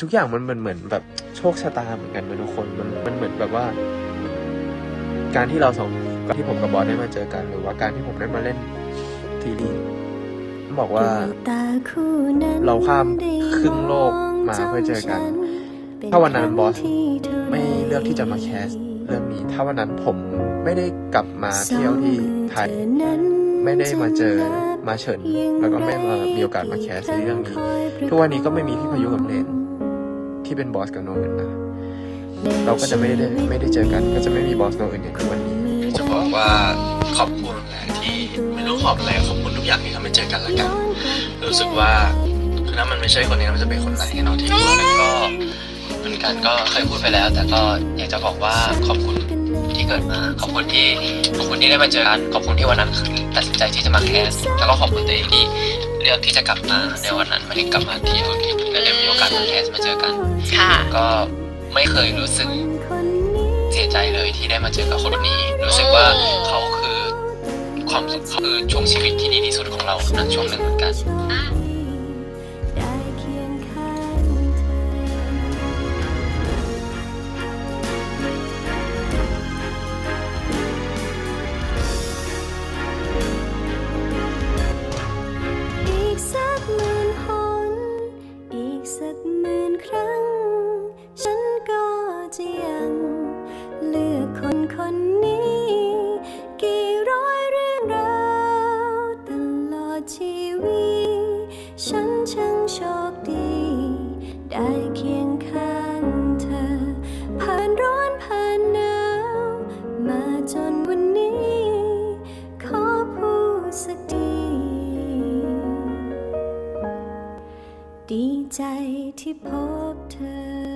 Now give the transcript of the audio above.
ทุกอย่างมันมันเหมือนแบบโชคชะตาเหมือนกันเลยทุกคนมันมันเหมือนแบบว่า การที่เราสองการที่ผมกับบอสได้มาเจอกัน หรือว่าการที่ผมได้มาเล่นทีรีบอกว่าเราข้ามครึ่งโลกมาเพื่อเจอกัน ถ้าวันนั้นบอสไม่เลือกที่จะมาแคสเรื่องนี้ถ้าวันนั้นผมไม่ได้กลับมาเที่ยวที่ไทย ไม่ได้มาเจอมาเฉิน แล้วก็ไม่มามีโอกาสมาแคสในเรื่องนี้ ทุกวันนี้ก็ไม่มีพี่พายุกับเลน ที่เป็นบอสกับโนอื่นนะ เราก็จะไม่ได้ไม่ได้เจอกันก็จะไม่มีบอสโนอื่นอย่างทุกวันนี้ จะบอกว่าขอบคุณแหละที่ไม่รู้ขอบอะไรขอบคุณทุกอย่างที่ทำให้เจอกันและกัน รู้สึกว่าคือถ้ามันไม่ใช่คนนี้มันจะเป็นคนไหนเนาะที่พูดกันก็เหมือนกันก็เคยพูดไปแล้ว แต่ก็อยากจะบอกว่าขอบคุณที่เกิดมาขอบคุณที่ขอบคุณที่ได้มาเจอกันขอบคุณที่วันนั้นตัดสินใจที่จะมาแคสแล้วก็ขอบคุณตัวเองที่ เลือกที่จะกลับมาในวันนั้นไม่ได้กลับมาที่ธุรกิจก็เลยมีโอกาสมาแคสมาเจอกันค่ะก็ไม่เคยรู้สึกเสียใจเลยที่ได้มาเจอกับคนนี้ รู้สึกว่าเขาคือความสุขเขาคือช่วงชีวิตที่ดีที่สุดของเราณช่วงหนึ่งเหมือนกัน ครั้ง ฉันก็จะยัง เลือกคนคนนี้ กี่ร้อยเรื่องราวตลอดชีวิต ฉันช่างโชคดี ได้เคีย ดีใจที่พบเธอ